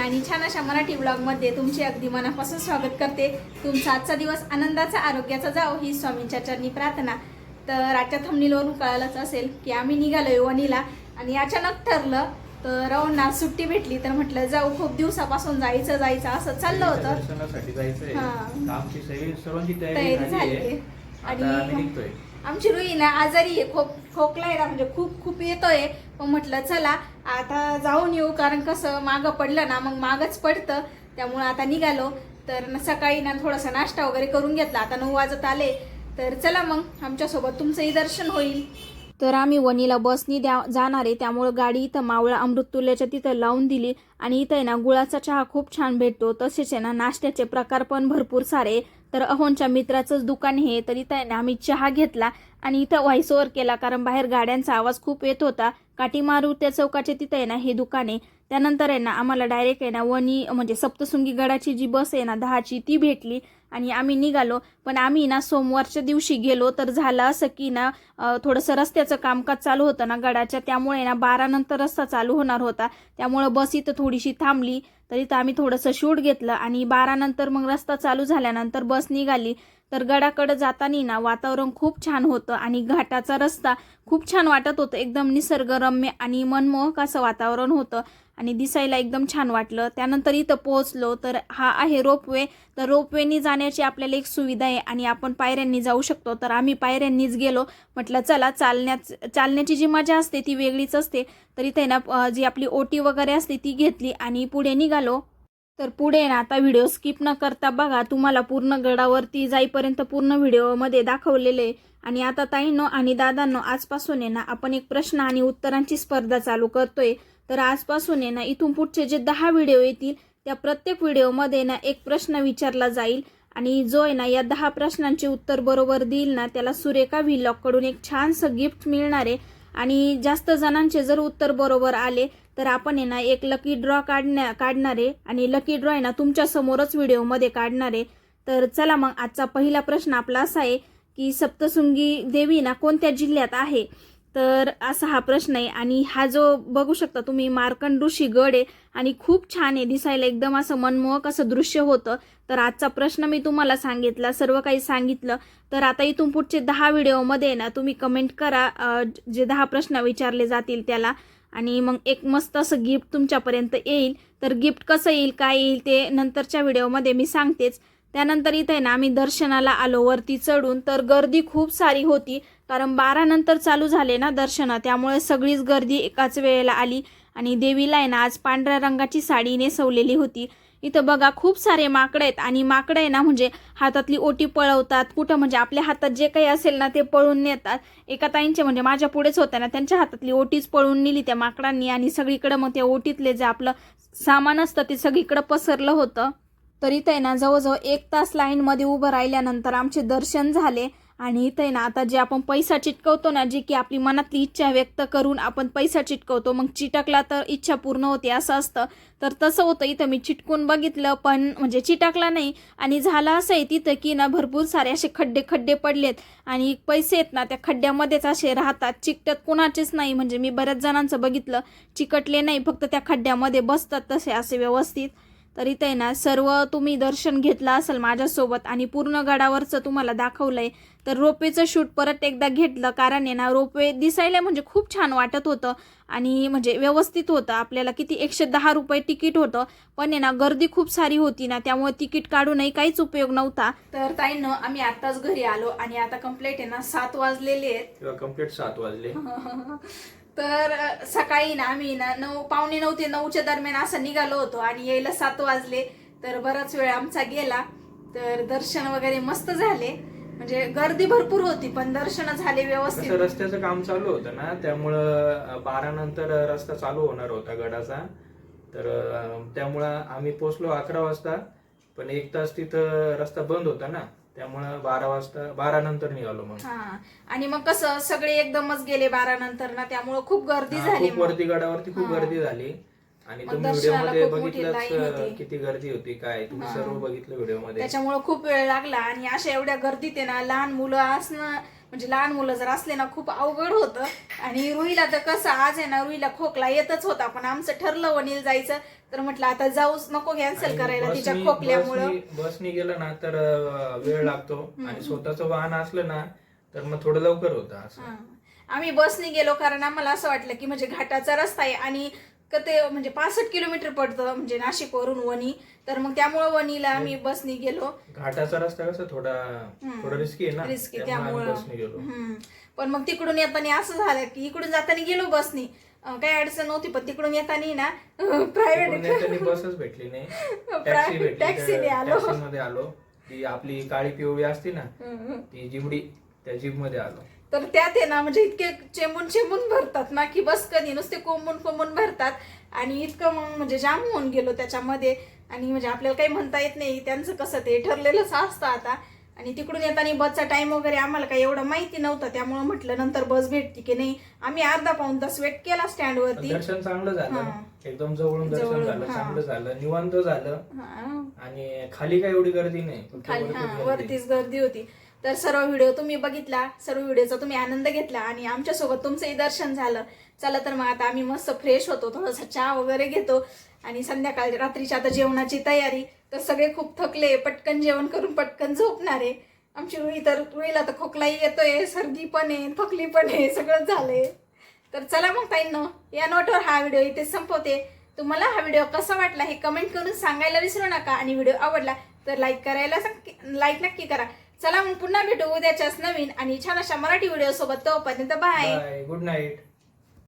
आणि छान अशा मराठी ब्लॉगमध्ये तुमचे अगदी मनापासून स्वागत करते. तुमचा आजचा दिवस आनंदाचा आरोग्याचा जाओ ही स्वामींच्या चरणी प्रार्थना. तर आजच्या थमनीलवरून कळालंच असेल की आम्ही निघालोय वणीला आणि अचानक ठरलं तर राहून सुट्टी भेटली तर म्हटलं जाऊ खूप दिवसापासून जायचं जायचं असं चाललं होतं. हा. तयारी झाली आणि आमची रुई ना आजारी आहे खोक खोकला आहे ना म्हणजे खूप खूप येतोय. मग म्हटलं चला आता जाऊन येऊ कारण कसं मागं पडलं ना मग मागच पडतं. त्यामुळं आता निघालो. तर न- सकाळी ना थोडासा नाश्ता वगैरे करून घेतला. आता नऊ वाजत आले. तर चला मग आमच्यासोबत तुमचंही दर्शन होईल. तर आम्ही वणीला बसनी द्या जाणार आहे. त्यामुळं गाडी इथं मावळा अमृततुल्याच्या तिथं लावून दिली. आणि इथं आहे ना गुळाचा चहा खूप छान भेटतो. तसेच आहे ना नाश्त्याचे प्रकार पण भरपूर सारे. तर अहोनच्या मित्राचंच दुकान हे तर इथं आहे ना आम्ही चहा घेतला आणि इथं व्हॉइस ओव्हर केला कारण बाहेर गाड्यांचा आवाज खूप येत होता. काठी मारू त्या चौकाच्या तिथं आहे ना हे दुकान आहे. त्यानंतर आहे ना आम्हाला डायरेक्ट आहे ना वणी म्हणजे सप्तशृंगी गडाची जी बस आहे ना दहाची ती भेटली. आणि आम्ही निघालो. पण आम्ही ना सोमवारच्या दिवशी गेलो तर झालं असं की ना थोडंसं रस्त्याचं कामकाज चालू होतं ना गडाच्या. त्यामुळे ना बारा नंतर रस्ता चालू होणार होता. त्यामुळं बस इथं थोडीशी थांबली. तर इथं आम्ही थोडंसं शूट घेतलं आणि बारा नंतर मग रस्ता चालू झाल्यानंतर बस निघाली. तर गडाकडं जाताना ना वातावरण खूप छान होतं आणि घाटाचा रस्ता खूप छान वाटत होतं. एकदम निसर्गरम्य आणि मनमोहक असं वातावरण होतं आणि दिसायला एकदम छान वाटलं. त्यानंतर इथं पोहोचलो तर हा आहे रोपवे. तर रोपवेनी जाण्याची आपल्याला एक सुविधा आहे आणि आपण पायऱ्यांनी जाऊ शकतो. तर आम्ही पायऱ्यांनीच गेलो. म्हटलं चला चालण्याच चालण्याची जी मजा असते ती वेगळीच असते. तर इथे ना जी आपली ओटी वगैरे असते ती घेतली आणि पुढे निघालो. तर पुढे ना आता व्हिडिओ स्किप न करता बघा तुम्हाला पूर्ण गडावरती जाईपर्यंत पूर्ण व्हिडिओमध्ये दाखवलेले आहे. आणि आता ताईंनो आणि दादांनो आजपासून आहे ना आपण एक प्रश्न आणि उत्तरांची स्पर्धा चालू करतोय. तर आजपासून आहे ना इथून पुढचे जे दहा व्हिडिओ येतील त्या प्रत्येक व्हिडिओमध्ये ना एक प्रश्न विचारला जाईल. आणि जो आहे ना या दहा प्रश्नांचे उत्तर बरोबर देईल ना त्याला सुरेखा व्हिलॉगकडून एक छानसं गिफ्ट मिळणार आहे. आणि जास्त जणांचे जर उत्तर बरोबर आले तर आपण आहे ना एक लकी ड्रॉ काढण्या काढणार आहे. आणि लकी ड्रॉ आहे ना तुमच्या समोरच व्हिडिओमध्ये काढणार आहे. तर चला मग आजचा पहिला प्रश्न आपला असा आहे की सप्तशृंगी देवी ना कोणत्या जिल्ह्यात आहे? तर असा हा प्रश्न आहे. आणि हा जो बघू शकता तुम्ही मार्कंड ऋषी गड आहे आणि खूप छान आहे. दिसायला एकदम असं मनमोहक असं दृश्य होतं. तर आजचा प्रश्न मी तुम्हाला सांगितला सर्व काही सांगितलं. तर आता इथून पुढचे दहा व्हिडिओमध्ये ना तुम्ही कमेंट करा जे दहा प्रश्न विचारले जातील त्याला. आणि मग एक मस्त असं गिफ्ट तुमच्यापर्यंत येईल. तर गिफ्ट कसं येईल काय येईल ते नंतरच्या व्हिडिओमध्ये मी सांगतेच. त्यानंतर इथे ना आम्ही दर्शनाला आलो. वरती चढून तर गर्दी खूप सारी होती. कारण बारा नंतर चालू झाले ना दर्शन. त्यामुळे सगळीच गर्दी एकाच वेळेला आली. आणि देवीला आहे ना आज पांढऱ्या रंगाची साडी नेसवलेली होती. इथं बघा खूप सारे माकडं आहेत. आणि माकडं आहे ना म्हणजे हातातली ओटी पळवतात. कुठं म्हणजे आपल्या हातात जे काही असेल ना ते पळून नेतात. एका ताईंचे म्हणजे माझ्या पुढेच होत्या ना त्यांच्या हातातली ओटीच पळून नेली त्या माकडांनी. आणि सगळीकडं मग त्या ओटीतले जे आपलं सामान असतं ते सगळीकडं पसरलं होतं. तर इथं आहे ना जवळजवळ एक तास लाईनमध्ये उभं राहिल्यानंतर आमचे दर्शन झाले. आणि इथं आहे ना आता जे आपण पैसा चिटकवतो ना जी की आपली मनातली इच्छा व्यक्त करून आपण पैसा चिटकवतो मग चिटकला तर इच्छा पूर्ण होते असं असतं. तर तसं होतं इथं मी चिटकून बघितलं पण म्हणजे चिटकला नाही. आणि झालं असं आहे तिथं की ना भरपूर सारे असे खड्डे खड्डे पडलेत. आणि पैसे आहेत ना त्या खड्ड्यामध्येच असे राहतात. चिकटत कोणाचेच नाही. म्हणजे मी बऱ्याच जणांचं बघितलं चिकटले नाही फक्त त्या खड्ड्यामध्ये बसतात तसे असे व्यवस्थित. तर इथे आहे ना सर्व तुम्ही दर्शन घेतलं असेल माझ्यासोबत आणि पूर्ण गडावरचं तुम्हाला दाखवलंय तर रोपवेचं शूट परत एकदा घेतलं कारण आहे ना रोपवे दिसायला म्हणजे खूप छान वाटत होतं आणि म्हणजे व्यवस्थित होतं. आपल्याला किती एकशे दहा रुपये तिकीट होतं पण आहे ना गर्दी खूप सारी होती ना त्यामुळे तिकीट काढूनही काहीच उपयोग नव्हता. तर ताईनं आम्ही आत्ताच घरी आलो आणि आता कंप्लीट आहे ना सात वाजलेले आहेत. कंप्लीट सात वाजले. तर सकाळी ना आम्ही ना नऊ पावणे नऊ ते नऊच्या दरम्यान असं निघालो होतो आणि यायला सात वाजले. तर बराच वेळ आमचा गेला. तर दर्शन वगैरे मस्त झाले. म्हणजे गर्दी भरपूर होती पण दर्शन झाले व्यवस्थित. कसं रस्त्याचं काम चालू होतं ना त्यामुळं बारा नंतर रस्ता चालू होणार होता गडाचा. तर त्यामुळं आम्ही पोचलो अकरा वाजता पण एक तास तिथं रस्ता बंद होता ना. त्यामुळं बारा वाजता बारा नंतर निघालो मग हा आणि मग कसं सगळे एकदमच गेले बारा नंतर ना त्यामुळे खूप गर्दी हा, झाली खूप मग. वरती गडावरती खूप हा. गर्दी झाली आणि मग तुम्ही दर्शनाला व्हिडिओमध्ये खूप मोठी बघितलंच line होती. अं, किती गर्दी होती काय तुम्ही हा. सर्व बघितलं व्हिडिओमध्ये त्याच्यामुळे खूप वेळ लागला आणि अशा एवढ्या गर्दीत आहे ना लहान मुलं असणं म्हणजे लहान मुलं जर असले ना खूप अवघड होतं. आणि रुईला तर कसं आज आहे ना रुईला खोकला येतच होता. पण आमचं ठरलं वनील जायचं. तर म्हटलं आता जाऊच नको कॅन्सल करायला तिच्या खोकल्यामुळं. बसनी- गेलं ना तर वेळ लागतो. आणि स्वतःचं वाहन असलं ना तर मग थोडं लवकर होतं असं. आम्ही बसने गेलो कारण आम्हाला असं वाटलं की म्हणजे घाटाचा रस्ता आहे. आणि क ते म्हणजे पासष्ट किलोमीटर पडतं म्हणजे नाशिकवरून वणी. तर मग त्यामुळं वणीला आम्ही बसने गेलो. घाटाचा रस्ता कसा थोडा थोडा रिस्की आहे ना? रिस्की त्यामुळे आम्ही त्यामुळं. बसने गेलो. हम्म. पण मग तिकडून येताना असं झालं की इकडून जाताना गेलो बसनी. अं, काही अडचण नव्हती पण तिकडून येताना ना तिकडून प्रायव्हेट बसच भेटली नाही. टॅक्सी Private भेटली taxi ने आलो. टॅक्सी मध्ये आलो. ती आपली काळी पिवळी असती ना. ती जिबडी त्या जीपमध्ये आलो. तर त्यात आहे ना म्हणजे इतके चेंबून चेंबून भरतात ना की बस कधी नुसते कोंबून कोंबून भरतात. आणि इतकं मग म्हणजे जाम होऊन गेलो त्याच्यामध्ये. आणि म्हणजे आपल्याला काही म्हणता येत नाही त्यांचं कसं ते ठरलेलंच असतं आता. आणि तिकडून येताना बसचा टाइम वगैरे आम्हाला काही एवढं माहिती नव्हतं. त्यामुळे म्हटलं नंतर बस भेटते की नाही? आम्ही अर्धा पाऊन तास वेट केला स्टँडवरती दर्शन चांगलं झालं. हा. एकदम जवळून दर्शन जवळून, झालं हा. चांगलं झालं. निवांत झालं. हा. आणि खाली काय एवढी गर्दी नाही. फक्त खाली हा गर्दी. वरतीच गर्दी होती. तर सर्व व्हिडिओ तुम्ही बघितला सर्व व्हिडिओचा तुम्ही आनंद घेतला आणि आमच्यासोबत तुमचंही दर्शन झालं. चला तर मग आता आम्ही मस्त फ्रेश होतो थोडासा चहा वगैरे घेतो आणि संध्याकाळी रात्रीची आता जेवणाची तयारी. तर सगळे खूप थकले पटकन जेवण करून पटकन झोपणार. आहे आमची रुई तर रुईला तर खोकलाही येतोय सर्दी पण आहे थकली पण आहे सगळं झालंय. तर चला मग ताईंनो या नोटवर हा व्हिडिओ इथे संपवते. तुम्हाला हा व्हिडिओ कसा वाटला हे कमेंट करून सांगायला विसरू नका आणि व्हिडिओ आवडला तर लाईक करायला लाईक नक्की करा. चला मग पुन्हा भेटू उद्याच्याच नवीन आणि छान अशा मराठी व्हिडिओ सोबत तोपर्यंत बाय गुड नाईट